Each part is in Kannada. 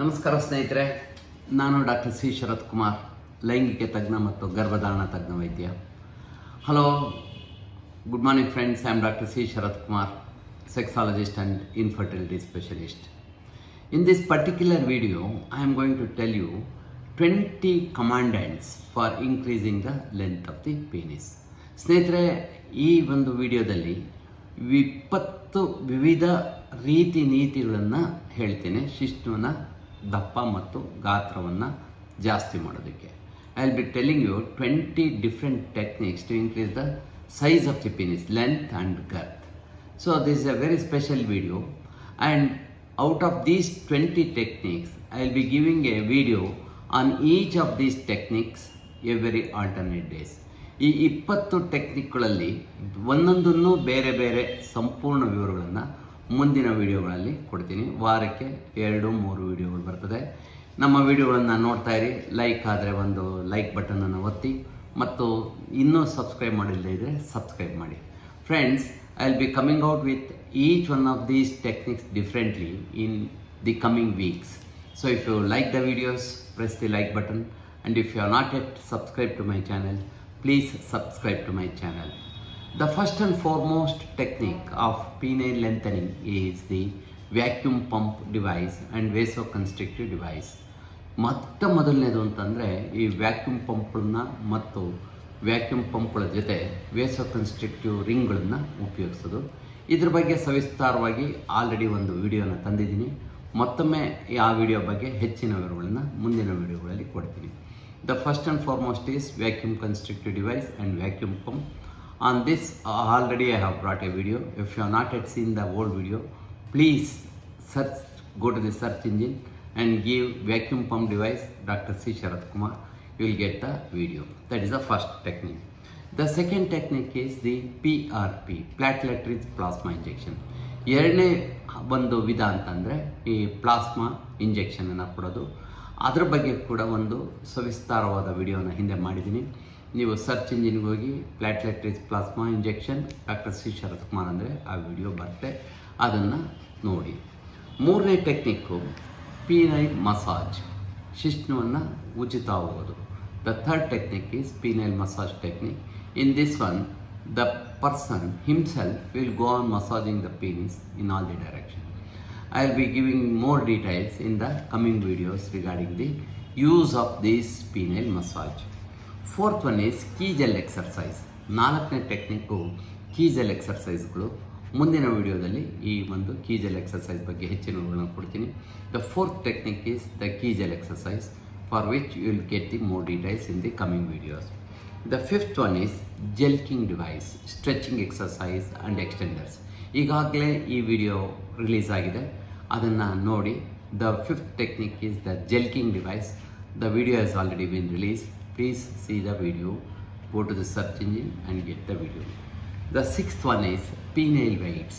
ನಮಸ್ಕಾರ ಸ್ನೇಹಿತರೆ, ನಾನು ಡಾಕ್ಟರ್ ಸಿ. ಶರತ್ ಕುಮಾರ್ ಲೈಂಗಿಕ ತಜ್ಞ ಮತ್ತು ಗರ್ಭಧಾರಣ ತಜ್ಞ ವೈದ್ಯ. Hello good morning friends I am doctor C Sharath Kumar sexologist and infertility specialist in this particular video I am going to tell you twenty commandments for increasing the length of the penis ಸ್ನೇಹಿತರೆ ಈ ಒಂದು ವಿಡಿಯೋದಲ್ಲಿ ಇಪ್ಪತ್ತು ವಿವಿಧ ರೀತಿ ನೀತಿಗಳನ್ನು ಹೇಳ್ತೇನೆ ಶಿಸ್ತುವಿನ ದಪ್ಪ ಮತ್ತು ಗಾತ್ರವನ್ನು ಜಾಸ್ತಿ ಮಾಡೋದಕ್ಕೆ. I will be telling you twenty different techniques to increase the size of the penis length and girth so this is a very special video and out of these twenty techniques I will be giving a video on each of these techniques every alternate days ಈ ಇಪ್ಪತ್ತು ಟೆಕ್ನಿಕ್ಗಳಲ್ಲಿ ಒಂದೊಂದನ್ನು ಬೇರೆ ಬೇರೆ ಸಂಪೂರ್ಣ ವಿವರಗಳನ್ನು ಮುಂದಿನ ವಿಡಿಯೋಗಳಲ್ಲಿ ಕೊಡ್ತೀನಿ. ವಾರಕ್ಕೆ ಎರಡು, ಮೂರು ವಿಡಿಯೋಗಳು ಬರ್ತದೆ. ನಮ್ಮ ವಿಡಿಯೋಗಳನ್ನು ನೋಡ್ತಾ ಇರಿ. ಲೈಕ್ ಆದರೆ ಒಂದು ಲೈಕ್ ಬಟನನ್ನು ಒತ್ತಿ. ಮತ್ತು ಇನ್ನೂ ಸಬ್ಸ್ಕ್ರೈಬ್ ಮಾಡಿಲ್ಲದೇ ಇದ್ದರೆ ಸಬ್ಸ್ಕ್ರೈಬ್ ಮಾಡಿ. Friends I will be coming out with each one of these techniques differently in the coming weeks so if you like the videos press the like button and if you are not yet subscribe to my channel please subscribe to my channel The first and foremost technique of penile lengthening is the vacuum pump device and vasoconstrictive device. ಮೊತ್ತ ಮೊದಲನೇದು ಅಂತಂದರೆ ಈ ವ್ಯಾಕ್ಯೂಮ್ ಪಂಪ್ಗಳನ್ನ ಮತ್ತು ವ್ಯಾಕ್ಯೂಮ್ ಪಂಪ್ಗಳ ಜೊತೆ ವೇಸೋ ಕನ್ಸ್ಟ್ರಕ್ಟಿವ್ ರಿಂಗ್ಗಳನ್ನು ಉಪಯೋಗಿಸೋದು. ಇದ್ರ ಬಗ್ಗೆ ಸವಿಸ್ತಾರವಾಗಿ ಆಲ್ರೆಡಿ ಒಂದು ವಿಡಿಯೋನ ತಂದಿದ್ದೀನಿ. ಮತ್ತೊಮ್ಮೆ ಆ ವಿಡಿಯೋ ಬಗ್ಗೆ ಹೆಚ್ಚಿನ ವಿವರಗಳನ್ನು ಮುಂದಿನ ವಿಡಿಯೋಗಳಲ್ಲಿ ಕೊಡ್ತೀನಿ. The first and foremost is vacuum constructive device and vacuum pump on uh, already I have brought a video if you have not yet seen the old video please search go to the search engine and give vacuum pump device dr c sharath kumar you will get the video that is the first technique the second technique is the prp platelet rich plasma injection ಎರಡನೇ ಒಂದು ವಿಧ ಅಂತಂದರೆ ಈ ಪ್ಲಾಸ್ಮಾ ಇಂಜೆಕ್ಷನನ್ನು ಕೊಡೋದು ಅದ್ರ ಬಗ್ಗೆ ಕೂಡ ಒಂದು ಸವಿಸ್ತಾರವಾದ ವಿಡಿಯೋನ ಹಿಂದೆ ಮಾಡಿದ್ದೀನಿ ನೀವು ಸರ್ಚ್ ಇಂಜಿನ್ಗೆ ಹೋಗಿ platelet rich plasma injection doctor C Sharath Kumar ಅಂದರೆ ಆ ವಿಡಿಯೋ ಬರುತ್ತೆ. ಅದನ್ನು ನೋಡಿ. ಮೂರನೇ ಟೆಕ್ನಿಕ್ಕು ಪೀನೈಲ್ ಮಸಾಜ್ ಶಿಷ್ಣುವನ್ನು ಉಚಿತ ಹೋಗೋದು the third technique is penile massage technique in this one the person himself will go on massaging the penis in all the direction I will be giving more details in the coming videos regarding the use of this penile massage. Fourth one is Kegel exercise ನಾಲ್ಕನೇ ಟೆಕ್ನಿಕ್ಕು ಕೀಜಲ್ ಎಕ್ಸರ್ಸೈಸ್ಗಳು ಮುಂದಿನ ವಿಡಿಯೋದಲ್ಲಿ ಈ ಒಂದು ಕೀಜಲ್ ಎಕ್ಸರ್ಸೈಸ್ ಬಗ್ಗೆ ಹೆಚ್ಚಿನ ವಿವರಗಳನ್ನು ಕೊಡ್ತೀನಿ. The fourth technique is the Kegel exercise for which you will get the more details in the coming videos the fifth one is jelqing device stretching exercise and extenders ಈಗಾಗಲೇ ಈ ವಿಡಿಯೋ ರಿಲೀಸ್ ಆಗಿದೆ. ಅದನ್ನು ನೋಡಿ. The fifth technique is the jelqing device the video is already been release please see the video. Go to the search engine and get the video the sixth one is penile weights.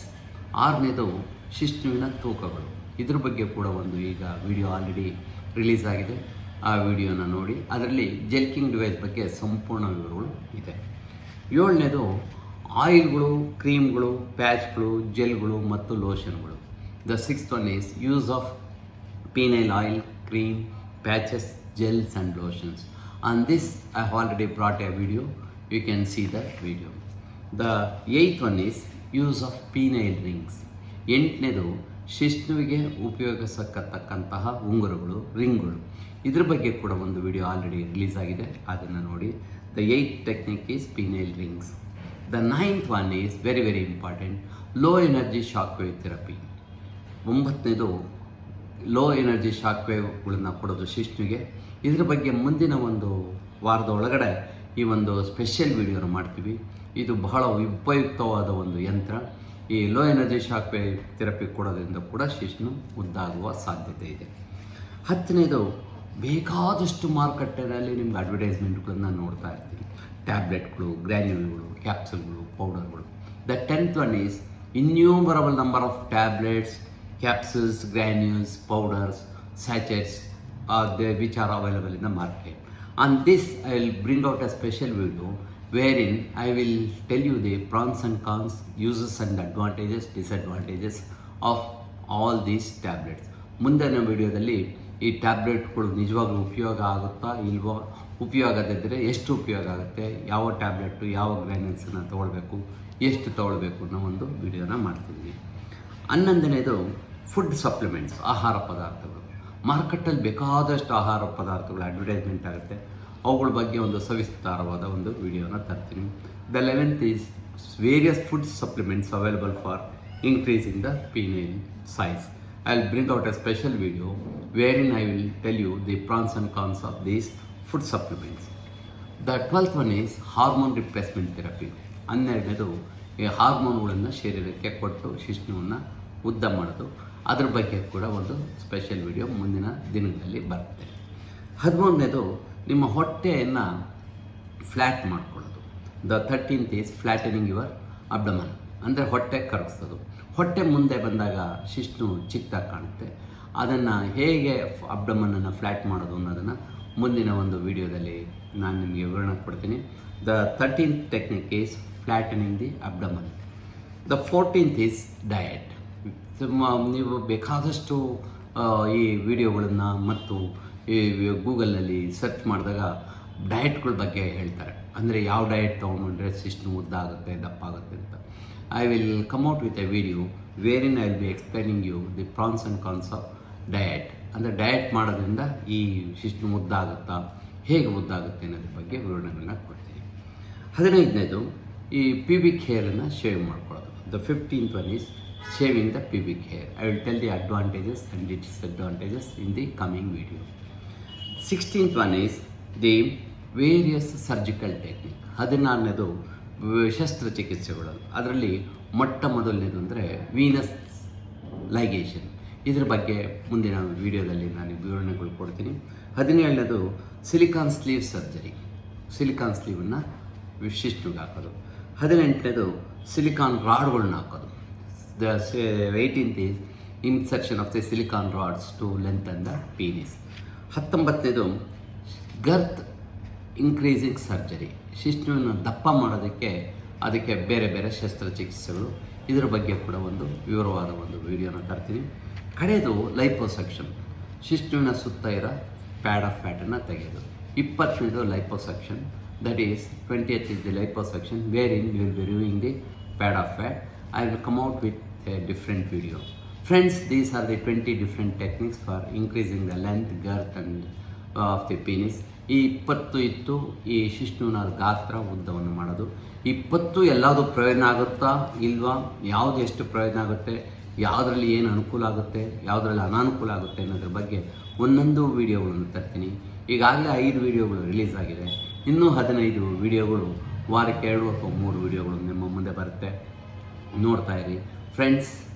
ಆರನೇದು ಶಿಷ್ಣುವಿನ ತೂಕಗಳು ಇದ್ರ ಬಗ್ಗೆ ಕೂಡ ಒಂದು ಈಗ ವಿಡಿಯೋ ಆಲ್ರೆಡಿ ರಿಲೀಸ್ ಆಗಿದೆ ಆ ವಿಡಿಯೋನ ನೋಡಿ ಅದರಲ್ಲಿ ಜೆಲ್ಕಿಂಗ್ ಡಿವೈಸ್ ಬಗ್ಗೆ ಸಂಪೂರ್ಣ ವಿವರಗಳು ಇದೆ ಏಳನೇದು ಆಯಿಲ್ಗಳು, ಕ್ರೀಮ್ಗಳು, ಪ್ಯಾಚ್ಗಳು, ಜೆಲ್ಗಳು ಮತ್ತು ಲೋಷನ್ಗಳು the sixth one is use of penile oil cream patches gels and lotions. On this, I have already brought a video. You can see that video. The eighth one is use of penile rings. ಎಂಟನೇದು, ಶಿಷ್ಣುವಿಗೆ ಉಪಯೋಗಿಸತಕ್ಕಂತಹ ಉಂಗುರಗಳು, ರಿಂಗ್ಗಳು. ಇದ್ರ ಬಗ್ಗೆ ಕೂಡ ಒಂದು ವಿಡಿಯೋ ಆಲ್ರೆಡಿ ರಿಲೀಸ್ ಆಗಿದೆ. ಅದನ್ನು ನೋಡಿ. The eighth technique is penile rings the ninth one is very very important low energy shock wave therapy ಒಂಬತ್ತನೇದು low energy shock ವೇವ್ಗಳನ್ನ ಕೊಡೋದು ಶಿಶ್ನುಗೆ ಇದ್ರ ಬಗ್ಗೆ ಮುಂದಿನ ಒಂದು ವಾರದ ಒಳಗಡೆ ಈ ಒಂದು ಸ್ಪೆಷಲ್ ವಿಡಿಯೋನ ಮಾಡ್ತೀವಿ. ಇದು ಬಹಳ ಉಪಯುಕ್ತವಾದ ಒಂದು ಯಂತ್ರ. ಈ ಲೋ ಎನರ್ಜಿ ಶಾಕ್ ಥೆರಪಿ ಕೊಡೋದ್ರಿಂದ ಕೂಡ ಶಿಶ್ನು ಉದ್ದಾಗುವ ಸಾಧ್ಯತೆ ಇದೆ. ಹತ್ತನೇದು, ಬೇಕಾದಷ್ಟು ಮಾರುಕಟ್ಟೆಯಲ್ಲಿ ನಿಮ್ಗೆ ಅಡ್ವರ್ಟೈಸ್ಮೆಂಟ್ಗಳನ್ನ ನೋಡ್ತಾ ಇರ್ತೀವಿ ಟ್ಯಾಬ್ಲೆಟ್ಗಳು ಗ್ರ್ಯಾನ್ಯೂಲ್ಗಳು ಕ್ಯಾಪ್ಸೂಲ್ಗಳು ಪೌಡರ್ಗಳು the tenth one is innumerable number of tablets capsules granules powders there which are available in the market. On this, I will bring out a special video wherein I will tell you the pros and cons, uses and advantages, disadvantages of all these tablets. ಮುಂದಿನ ವಿಡಿಯೋದಲ್ಲಿ ಈ ಟ್ಯಾಬ್ಲೆಟ್ಗಳು ನಿಜವಾಗ್ಲೂ ಉಪಯೋಗ ಆಗುತ್ತಾ ಇಲ್ವೋ ಉಪಯೋಗದಿದ್ದರೆ ಎಷ್ಟು ಉಪಯೋಗ ಆಗುತ್ತೆ ಯಾವ ಟ್ಯಾಬ್ಲೆಟ್ಟು ಯಾವ ಗ್ರೈನೆನ್ಸನ್ನು ತೊಗೊಳ್ಬೇಕು ಎಷ್ಟು ತೊಗೊಳ್ಬೇಕು ಅನ್ನೋ ಒಂದು ವಿಡಿಯೋನ ಮಾಡ್ತಿದ್ವಿ ಹನ್ನೊಂದನೇದು ಫುಡ್ ಸಪ್ಲಿಮೆಂಟ್ಸ್ ಆಹಾರ ಪದಾರ್ಥಗಳು ಮಾರ್ಕೆಟಲ್ಲಿ ಬೇಕಾದಷ್ಟು ಆಹಾರ ಪದಾರ್ಥಗಳು ಅಡ್ವರ್ಟೈಸ್ಮೆಂಟ್ ಆಗುತ್ತೆ. ಅವುಗಳ ಬಗ್ಗೆ ಒಂದು ಸವಿಸ್ತಾರವಾದ ಒಂದು ವಿಡಿಯೋನ ತರ್ತೀನಿ. The eleventh is various food supplements available for increasing the penile size I will bring out a special video where in I will tell you the pros and cons of these food supplements the twelfth one is hormone replacement therapy ಹನ್ನೆರಡನೇದು, ಈ ಹಾರ್ಮೋನ್ಗಳನ್ನು ಶರೀರಕ್ಕೆ ಕೊಟ್ಟು ಶಿಶ್ನುವನ್ನು ಉದ್ದ ಮಾಡೋದು. ಅದ್ರ ಬಗ್ಗೆ ಕೂಡ ಒಂದು ಸ್ಪೆಷಲ್ ವಿಡಿಯೋ ಮುಂದಿನ ದಿನಗಳಲ್ಲಿ ಬರುತ್ತೆ ಹದಿಮೂರನೇದು, ನಿಮ್ಮ ಹೊಟ್ಟೆಯನ್ನು ಫ್ಲ್ಯಾಟ್ ಮಾಡ್ಕೊಳ್ಳೋದು. The thirteenth is flattening your abdomen ಅಂದರೆ ಹೊಟ್ಟೆ ಕರಗಿಸೋದು. ಹೊಟ್ಟೆ ಮುಂದೆ ಬಂದಾಗ ಶಿಷ್ಣು ಚಿಕ್ಕದಾಗಿ ಕಾಣುತ್ತೆ. ಅದನ್ನು ಹೇಗೆ ಅಬ್ಡಮನನ್ನು ಫ್ಲ್ಯಾಟ್ ಮಾಡೋದು ಅನ್ನೋದನ್ನು ಮುಂದಿನ ಒಂದು ವಿಡಿಯೋದಲ್ಲಿ ನಾನು ನಿಮಗೆ ವಿವರಣೆ ಕೊಡ್ತೀನಿ. The thirteenth technique is flattening the abdomen the fourteenth is diet ನೀವು ಬೇಕಾದಷ್ಟು ಈ ವಿಡಿಯೋಗಳನ್ನು ಮತ್ತು ಈ ಗೂಗಲಲ್ಲಿ ಸರ್ಚ್ ಮಾಡಿದಾಗ ಡಯಟ್ಗಳ ಬಗ್ಗೆ ಹೇಳ್ತಾರೆ. ಅಂದರೆ ಯಾವ ಡಯಟ್ ತೊಗೊಂಡ್ರೆ ಸಿಸ್ಟಮ್ ಉದ್ದ ಆಗುತ್ತೆ, ದಪ್ಪ ಆಗುತ್ತೆ ಅಂತ. I will come out with a video where in I will be explaining you the pros and cons of diet ಅಂದರೆ ಡಯಟ್ ಮಾಡೋದ್ರಿಂದ ಈ ಸಿಸ್ಟಮ್ ಉದ್ದ ಆಗುತ್ತಾ, ಹೇಗೆ ಮುದ್ದಾಗುತ್ತೆ ಆಗುತ್ತೆ ಅನ್ನೋದ್ರ ಬಗ್ಗೆ ವಿವರಣೆಗಳನ್ನ ಕೊಡ್ತೀನಿ. ಹದಿನೈದನೇದು ಈ ಪಿ ಬಿ ಹೇರನ್ನು ಶೇವ್ ಮಾಡ್ಕೊಳ್ಳೋದು. The fifteenth one is shaving the pubic hair I will tell the advantages and disadvantages in the coming video sixteenth one is the various surgical technique ಹದಿನಾರನೇದು ಶಸ್ತ್ರಚಿಕಿತ್ಸೆಗಳು. ಅದರಲ್ಲಿ ಮೊಟ್ಟ ಮೊದಲನೇದು ಅಂದರೆ ವೀನಸ್ ಲೈಗೇಷನ್ ಇದ್ರ ಬಗ್ಗೆ ಮುಂದಿನ ವಿಡಿಯೋದಲ್ಲಿ ನಾನು ವಿವರಣೆಗಳು ಕೊಡ್ತೀನಿ. ಹದಿನೇಳನೇದು ಸಿಲಿಕಾನ್ ಸ್ಲೀವ್ ಸರ್ಜರಿ ಸಿಲಿಕಾನ್ ಸ್ಲೀವನ್ನು ಶಿಶ್ನುಗೆ ಹಾಕೋದು. ಹದಿನೆಂಟನೇದು ಸಿಲಿಕಾನ್ ರಾಡ್ಗಳನ್ನ ಹಾಕೋದು. The eighteenth is insertion of the silicone rods to and the penis ಹತ್ತೊಂಬತ್ತನೇದು girth increasing surgery ಶಿಶ್ನುವನ್ನು ದಪ್ಪ ಮಾಡೋದಕ್ಕೆ ಅದಕ್ಕೆ ಬೇರೆ ಬೇರೆ ಶಸ್ತ್ರಚಿಕಿತ್ಸೆಗಳು. ಇದರ ಬಗ್ಗೆ ಕೂಡ ಒಂದು ವಿವರವಾದ ಒಂದು ವಿಡಿಯೋನ ತರ್ತೀನಿ. ಕಡೆಯದು ಲೈಪೋಸೆಕ್ಷನ್ ಶಿಶುವಿನ ಸುತ್ತ ಇರೋ ಪ್ಯಾಡ್ ಆಫ್ ಫ್ಯಾಟನ್ನು ತೆಗೆಯೋದು ಇಪ್ಪತ್ತನೇದು liposuction that is twenty eighth is the liposuction where in will be removing the pad of fat I will come out with a different video friends these are the twenty different techniques for increasing the length girth and of the penis. ಈ ಇಪ್ಪತ್ತು ಇತ್ತು, ಈ ಶಿಷ್ಣುವಿನ ಗಾತ್ರ, ಉದ್ದವನ್ನು ಮಾಡೋದು. ಇಪ್ಪತ್ತು ಎಲ್ಲಾದರೂ ಪ್ರಯೋಜನ ಆಗುತ್ತಾ ಇಲ್ವಾ? ಯಾವುದು ಎಷ್ಟು ಪ್ರಯೋಜನ ಆಗುತ್ತೆ? ಯಾವುದರಲ್ಲಿ ಏನು ಅನುಕೂಲ ಆಗುತ್ತೆ? ಯಾವುದರಲ್ಲಿ ಅನಾನುಕೂಲ ಆಗುತ್ತೆ ಅನ್ನೋದ್ರ ಬಗ್ಗೆ ಒಂದೊಂದು ವಿಡಿಯೋಗಳನ್ನು ತರ್ತೀನಿ. ಈಗಾಗಲೇ ಐದು ವಿಡಿಯೋಗಳು ರಿಲೀಸ್ ಆಗಿದೆ. ಇನ್ನೂ ಹದಿನೈದು ವಿಡಿಯೋಗಳು ವಾರಕ್ಕೆ ಎರಡು ಅಥವಾ ಮೂರು ವೀಡಿಯೋಗಳು ನಿಮ್ಮ ಮುಂದೆ ಬರುತ್ತೆ. ನೋಡ್ತಾ ಇರಿ. Friends,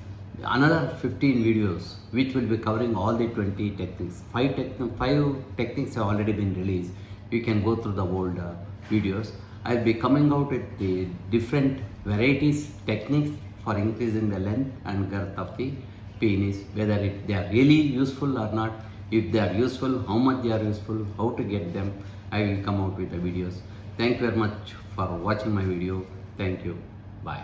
another 15 videos which will be covering all the 20 techniques. Five, five techniques have already been released. You can go through the old uh, videos. I'll be coming out with the different varieties, techniques for increasing the length and girth of the penis, whether it, they are really useful or not, if they are useful, how much they are useful, how to get them, I will come out with the videos. Thank you very much for watching my video. Thank you.